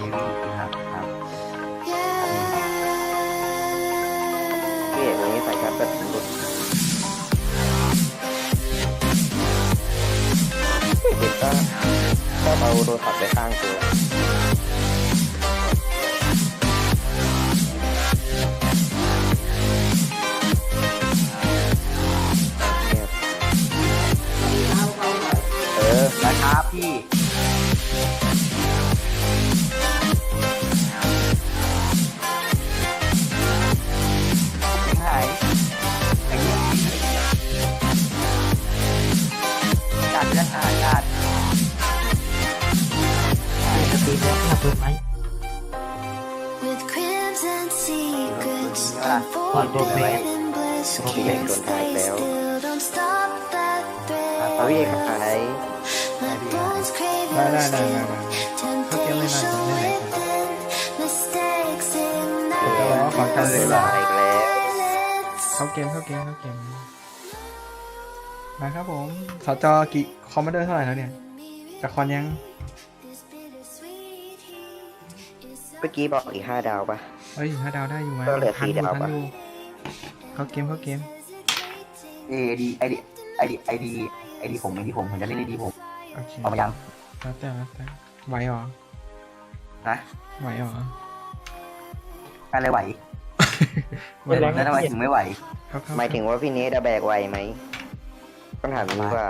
ครับครับพี่เอกวันนี้ใส่ครับแบบหลุดพี่เอกก็ชอบเอาโทรศัพท์ไปข้างตัวเนี่ยเออนะครับพี่ unfolded in bliss, okay. can't Don't stay hide there. still. Don't stop that เอาพี่เอก thread. ขาย My bones crave ได้ your ได้ได้ skin. ได้ได้เขาเตรียมไว้นาน Temptation ผมไม่ไหน within, mistakes ผมจะรอ ignite. ขอการเลยเวลาอีกแล้ว Silence. เข้าเกมเข้าเกมเข้าเกมมาครับผมสจกี่คอมมานเดอร์เท่าไหร่แล้วเนี่ยจะคอนยัง This bittersweet heat is so เมื่อกี้บอกอีกห้าดาวปะเฮ้ยห้าดาวได้อยู่ไหมก็เหลือทันสี่อยู่ดาวทันปะอยู่ เข้าเกมเข้าเกมเอดีไอดีไอดีไอดีไอดีผมไอดีผมผมจะเล่นไอดีผมโอเคเอามายังแล้วแต่แล้วแต่ไหวเหรอนะไหวเหรออะไรไหวไหวไม่แรงแล้วทำไมถึงไม่ไหวเข้าเข้าหมายถึงว่าพี่เนทจะแบกไหวไหมปัญหานี้ว่า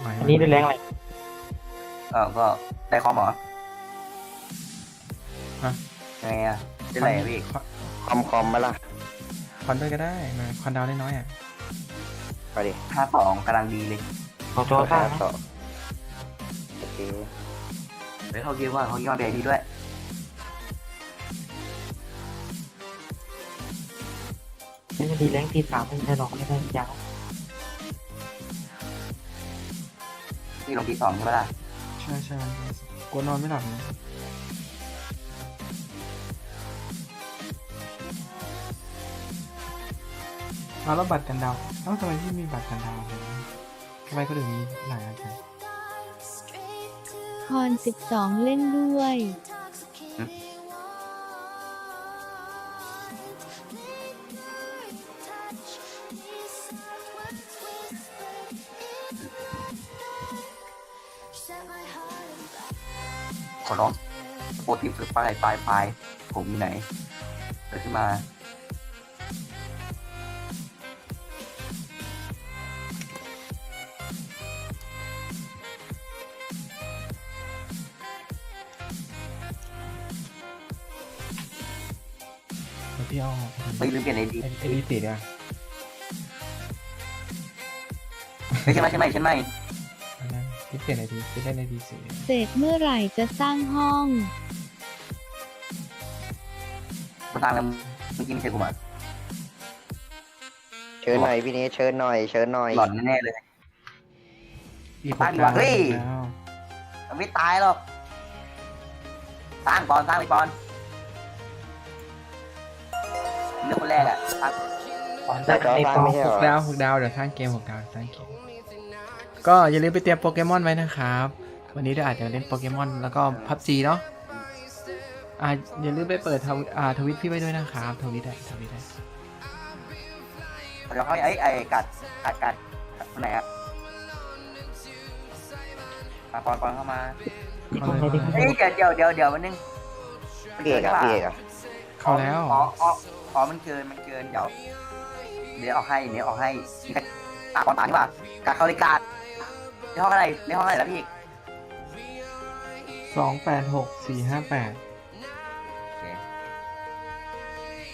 ไหวอันนี้ได้แรงอะไรเออก็ได้คอมเหรอฮะยังไงอะเป็นไรอะพี่คอนคอมคอมมาล่ะค อนด้วยก็ได้มาคอนดาวได้น้อยอะไปดิห้าสองกำลังดีเลยของโจท่านะต่อโอเคเฮ้ยเขาเรียกว่าเขายอดเดดีด้วยนี่มันดีแรงทีสามไม่ใช่หรอกไม่ได้ยาวที่ลงที่สองใช่ไหมล่ะใช่ใช่กลัวนอนไม่หลับนะ เอาแล้วบัตรกันดาวเอ้าทำไมพี่มีบัตรกันดาวเลยทำไมเขาถึงมีหลายอันจัง straight to คอน12 เล่นด้วย intoxicating touch is what's whispered. Set my heart on fire. ขอร้องโปรตีนปลายปลายปลายผมอยู่ไหนเดินขึ้นมา ไม่ลืมเปลี่ยนไอดีไอ้ไอ้ดีติดอะไม่ใช่ไหมใช่ไหมใช่ไหมอันนั้นพี่เปลี่ยนไอดีพี่ได้ไอดีสีเสร็จเมื่อไหร่จะสร้างห้องมาตามแล้วเมื่อกี้ไม่ใช่กูมาเชิญหน่อยพี่เนทเชิญหน่อยเชิญหน่อยหล่อนแน่ๆเลยอีกตั้งดีกว่าเฮ้ยแล้วมันไม่ตายหรอกสร้างปอนสร้างไปปอน เรื่องคนแรกอะสร้างก่อนแต่จะก็ในสร้างฟองไม่ใช่หเหรกอดาวหกดาวเดี๋ยวสร้างเกมหกดาวสร้างเกม ก็อย่าลืมไปเตรียมโปเกมอนไว้นะครับ วันนี้เราอาจจะเล่นโปเกมอนแล้วก็พับจีเนาะอ่าอย่าลืมไปเปิดทวิอ่าทวิตพี่ไว้ด้วยนะครับทวิตได้ทวิตได้เดี๋ยวเขาไอ้ไอ้กัดกัดกัดคนไหนอะมาปอนปอนเข้ามาเข้าเลยเฮ้ยเดี๋ยวเดี๋ยวเดี๋ยวเดี๋ยวมันนึงพี่เอกอะพี่เอกอะ เข้าแล้ว อ๋ออ๋ออ๋อมันเกิน มันเกิน เดี๋ยว เดี๋ยวออกให้ เดี๋ยวออกให้ตาปอนตาดีกว่ากัดเขาเลยกัดในห้องอะไรในห้องอะไรแล้วพี่สองแปดหกสี่ห้าแปดโอเค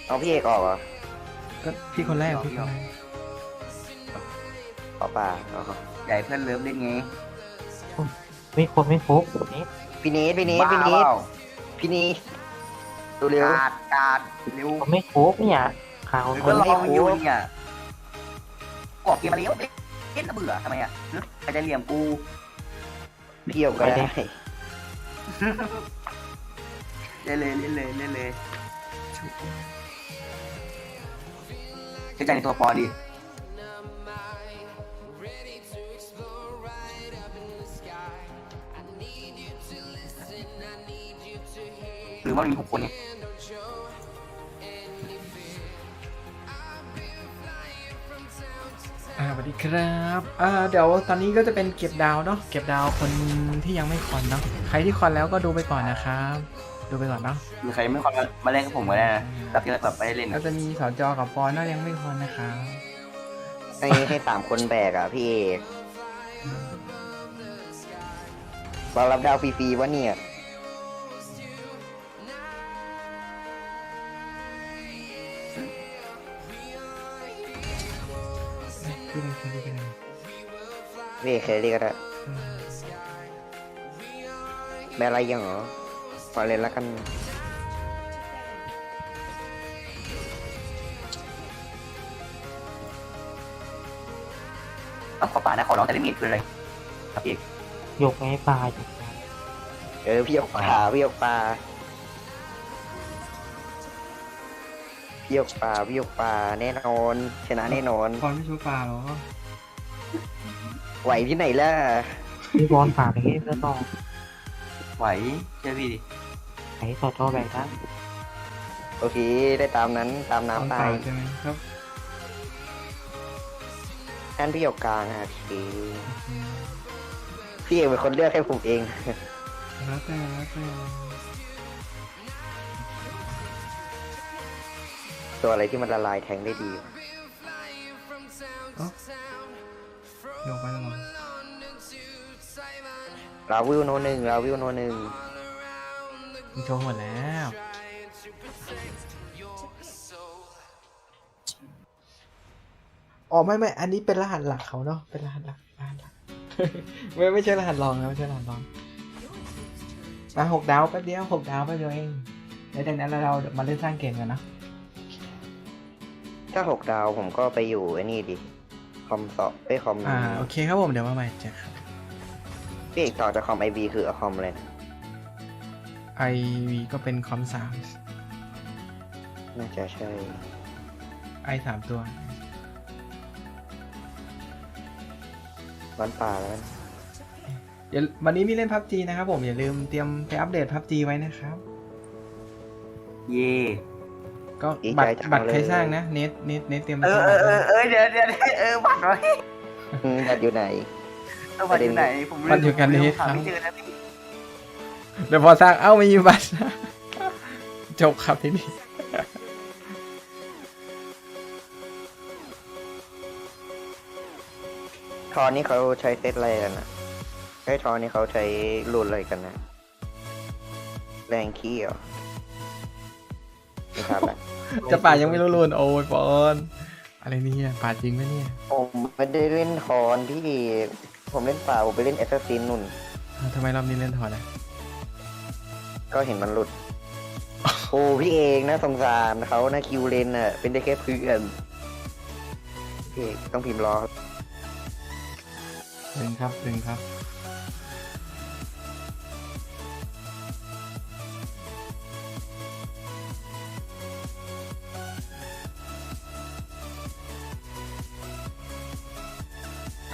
เอาพี่เอกออกเหรอก็พี่คนแรกพี่คนแรกขอป่าเอาใหญ่เพื่อนเลิฟเล่นไงไม่ครบไม่ครบนี่พี่เนทพี่เนทบ้าพี่เนเปทล่าพี่เนทดู เร็วกาดกาดเร็วผมไม่ครบเนี่ยข่าวหรือคก็นรอไม่มันคุ้มอยู่เนี่ยกอกเกมมาเลี้ยวเล่นแล้วเบื่อทำไมอะใครจะเหลี่ยมกูเที่ยวก็ได้เล่นเลยเล่นเลยเล่นเลยเชื่อใจในตัวปอดี รือว่ามีหกคนไงอ่าสวัสดีครับอ่าเดี๋ยวตอนนี้ก็จะเป็นเก็บดาวเนาะเก็บดาวคนที่ยังไม่คอนเนาะใครที่คอนแล้วก็ดูไปก่อนนะครับดูไปก่อนเนาะมีใครไม่คอนมาเล่นกับผมก็ได้นะแบบที่แบบไม่ได้เล่นก็จะมีสจกับปอนน่ายังไม่คอนนะครับให้ให้สามคนแบกอะพี่เอกเรารับดาวฟรีๆวะเนี่ย พี่เป็นคนที่เป็นพี่เอกเคยเรียกก็ได้แบกอะไรยังเหรอขอเล่นแล้วกันต้องขอป่านะขอร้องแต่ไม่มีคืออะไรครับพี่เอกยกไว้ให้ปลาอยู่เออพี่ยกปลาพี่ยกปลา พี่ยกปลาพี่ยกปลาแน่นอน ชนะแน่นอนปอนไม่ชูปลาเหรอไหวที่ไหนล่ะพี่บอลฝากไปให้แล้วต่อไหวเชื่อพี่ดิไหนสอดจอแบกได้โอเค ได้ตามนั้นตามปอนน้ำเปตาล่ายใช่ไหมครับนั่นพี่ยกกลางอะพี่พี่เอกเป็นคนเลือกให้ผมเอง แล้วแต่แล้วแต่ ตัวอะไรที่มันละลายแทงได้ดีโยกไปแล้วเหรอลาวิวโนหนึ่งลาวิวโนหนึ่งมีโชว์หมดแล้วอ๋อไม่ไม่อันนี้เป็นรหัสหลักเขาเนาะเป็นรหัสหลักรหัสหลักไม่ไม่ใช่รหัสรองนะไม่ใช่รหัสรองอะหกดาวแป๊บเดียวหกดาวแป๊บเดียวเองแล้วจากนั้นเรามาเล่นสร้างเกมกันเนาะ ถ้าหกดาวผมก็ไปอยู่ไอ้นี่ดิคอมสอบไอ้ยคอมอ่าโอเคครับผมเดี๋ยวมาใหม่เจอครับพี่เอกต่อจากคอมไอบีคือเอาคอมเลยนะไอวีก็เป็นคอมสามน่าจะใช่ไอสามตัววันป่าแล้วกันเดี๋ยววันนี้มีเล่นพับจีนะครับผมอย่าลืมเตรียมไปอัปเดตพับจีไว้นะครับ เย่ ก็บัตรบัตรใครสร้างนะเน็ตเน็ตเน็ตเตรียมเอมาอสร้างเอบัตรอเออเออเดี๋ยวเดี๋ยวเออบัตรไว้อืมบัตรอยู่ไหน เออบัตรอยู่ไหนผมบัตรอยู่กันเน็เน็ตหาครับไม่เจอนะพี่เดี๋ยวพอสร้างเอ้าไม่มีบัตร จบครับที่นี่ทอนนี่เขาใช้เซตอะไรกันนะไอ้ยทอนนี่เขาใช้รุ่นอะไรกันนะ แรงขี้เหรอ ไม่ทราบแหละจะป่ายังไม่รู้ลุนโอ้ยปอนอะไรเนี่ยป่าจริงไหมเนี่ยผมไม่ได้เล่นทอนพี่ ผมเล่นป่าผมไปเล่นแอสซัสซินนุ่น อ้าวทำไมรอบนี้เล่นถอดอะก็เห็นมันหลุด โอ้พี่เองนะสงสารเขานะคิวเลนน่ะ เป็นได้แค่เพื่อนพี่เอกต้องพิมพ์รอตึงครับตึงครับ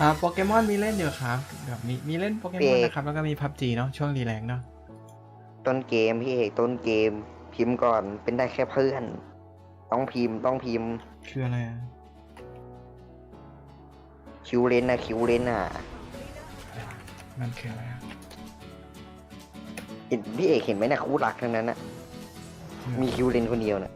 อ่าโปเกมอนมีเล่นอยู่ครับแบบมีมีเล่นโปเกมอนนะครับ แล้วก็มีพับจีเนาะช่วงรีแลงเนาะต้นเกมพี่เอกต้นเกม พิมพ์ก่อนเป็นได้แค่เพื่อน ต้องพิมพ์ต้องพิมพ์ คืออะไรอะคิวเลนนะคิวเลนน่ะมันคืออะไรอะเห็นพี่เอกเห็นไหมนะคู่รักทั้งนั้นนะมีคิวเลนคนเดียวน่ะ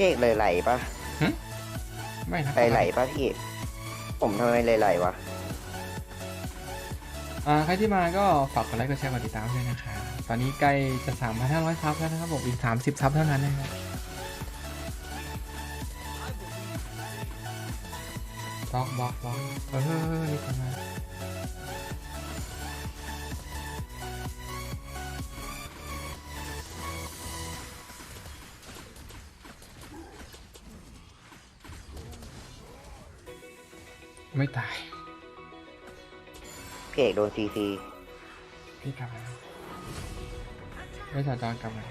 พี่เอกเลยไหลปะไม่นะไหลไหลปะพี่เอกผมทำไมเลยไหลวะอ่าใครที่มาก็ฝากกดไลค์กดแชร์กดติดตามด้วยนะคะ ตอนนี้ใกล้จะ3,500ซับแล้วนะครับผมอีก30ซับเท่านั้นนะครับบล็อกบล็อกบล็อกเออนี่กันม ไม่ตายพี่เอกโดนซีซีพี่กลับมาแล้วไม่สัญจรกลับมา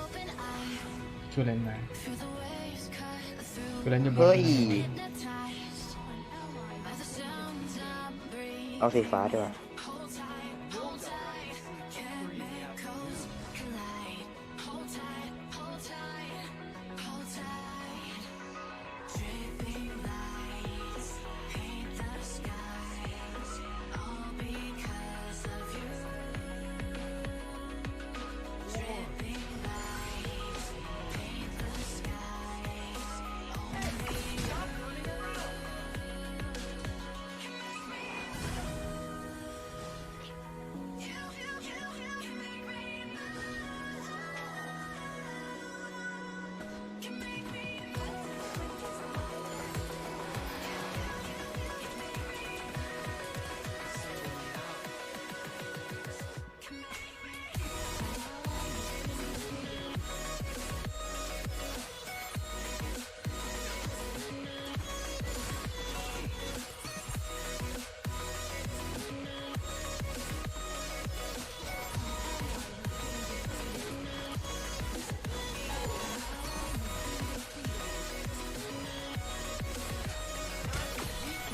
Open eye ชูเลนมา through the waves cut through ชูเลนอยู่บนเฮ้ย hypnotized by the sounds I breathe. เอาสีฟ้าดีกว่า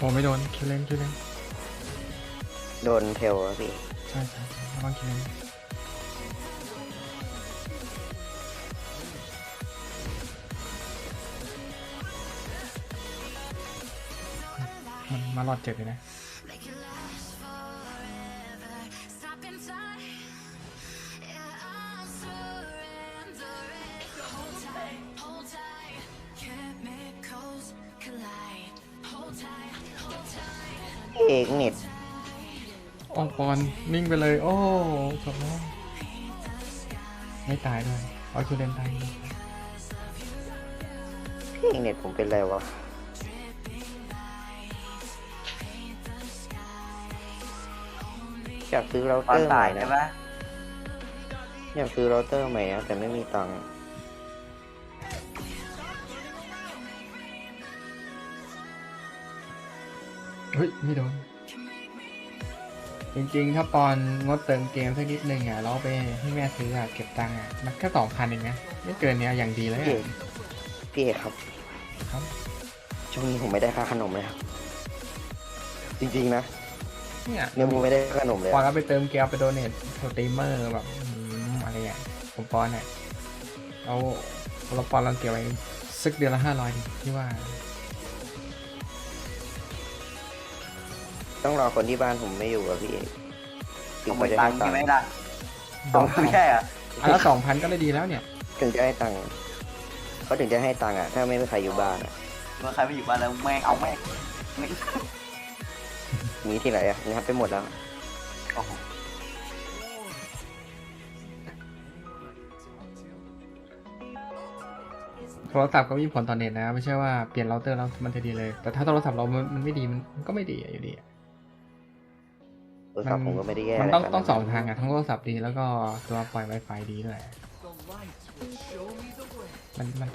อ้ไม่โดนคิวเลนคิวเลนโดนเทลอะพี่ ใช่ใช่ใช่ระวังคิวเลนมันมาหลอดเจ็บเลยนะ อกเน็ตอองปอนนิ่งไปเลย โอ้จบแล้วไม่ตายด้วยเอาคิวเลนตายพี่เอกเน็ตผมเป็นไรวะอยากซื้อเราตอเตนอร์ใหตาม่ยใช่นะปะอยากซื้อเราเตอร์ใหม่นะแต่ไม่มีตังค์เฮ้ยไม่โดน จริงๆ ถ้าปอนงดเติมเกมสักนิดนึงอะแล้วไปให้แม่ซื้ออะเก็บตังค์อะมันแค่สองพันเองนะไม่เกินเนี้ยอย่างดีเลยพี่เออะกพี่เอกครับ ครับช่วงนี้ผมไม่ได้ค่าขนมเลยครับ จริงๆนะเนี่ยเนี่ยผมไม่ได้ค่าขนมเลยปอนอะเอาไปเติมเกมไปโดเนทสตรีมเมอร์แบบอืมอะไรอะผมปอนเนี่ยเอาเราปอนเราเก็บไว้สักเดือนละห้าร้อยที่ว่า ต้องรอคนที่บ้านผมไม่อยู่กับพี่เอกถึขงโมเขายจะตัให้งค์ตัใช่งไหมค์ล่ะสองไม่ใช่เหรอะอันละสองพันก็ได้ดีแล้วเนี่ย ถึงจะให้ตังค์เขาถึงจะให้ตังค์อะถ้าไม่มีใครอยู่บ้านอะเมื่อใครไม่อยู่บ้านแล้วแม่งเอาแม่งแม่งมีที่ไหนอะงัดไปหมดแล้ว โอ้โหโทรศัพท์ก็มีผลต่อเน็ตนะ ไม่ใช่ว่าเปลี่ยนเราเตอร์แล้วมันจะดีเลย แต่ถ้าโทรศัพท์เรามันมันไม่ดีมันมันก็ไม่ดีอะอยู่ดีอะ โทรศัพท์ผมก็ไม่ได้แย่มันอะไรต้องขนาดต้องสองทางอะทั้งโทรศัพท์ดีแล้วก็ตัวปล่อย Wi-Fi ดีด้วย The light will show me the way. มันมัน